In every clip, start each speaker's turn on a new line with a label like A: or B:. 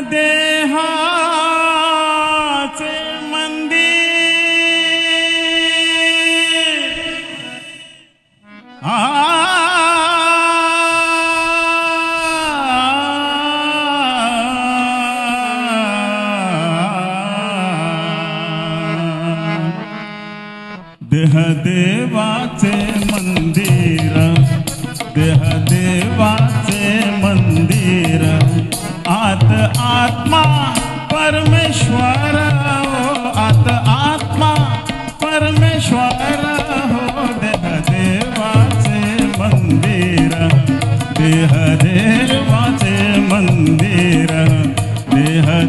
A: देहाचे मंदिर। आ। देह देवाचे मंदिर देह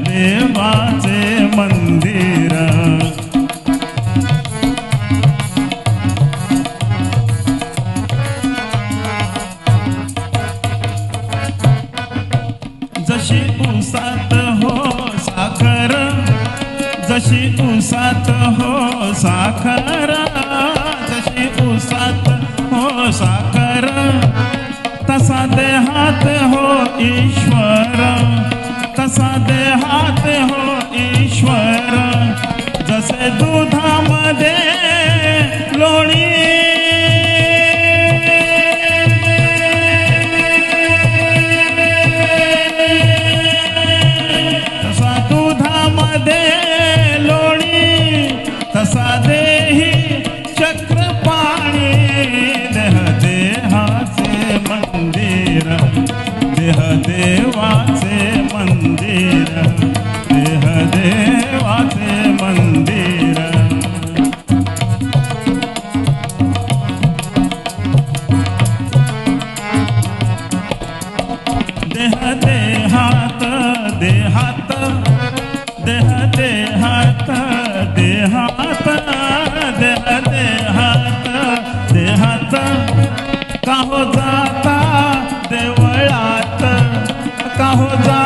A: देवाचे मंदिर. जशी उसात हो साखर जशी उसात हो साखर जशी उसात हो साखर तसा देहात हो ईश्वर. तसा देहात हो ईश्वर, जसे दुधामध्ये लोणी। तसा दुधामध्ये लोणी, तसा देही चक्र पाणी। देह देहाचे मंदिर, देह देवाचे देहात देह देहात देहात देह देहात देहात का हो जाता देवळात का हो जाता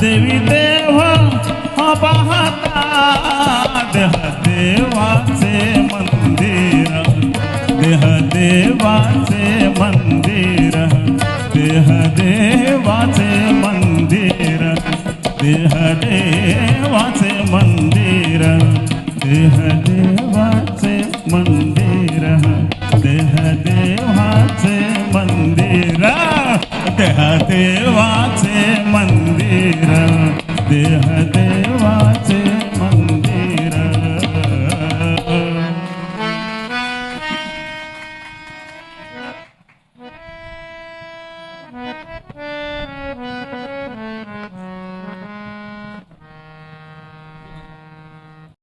A: देवी देव पाहता देह देवाचे मंदिर। देह देवाचे मंदिर, देह देवाचे मंदिर। देह देवाचे मंदिर, देह देवाचे मंदिर। देह देवाचे मंदिर। देह देवाचे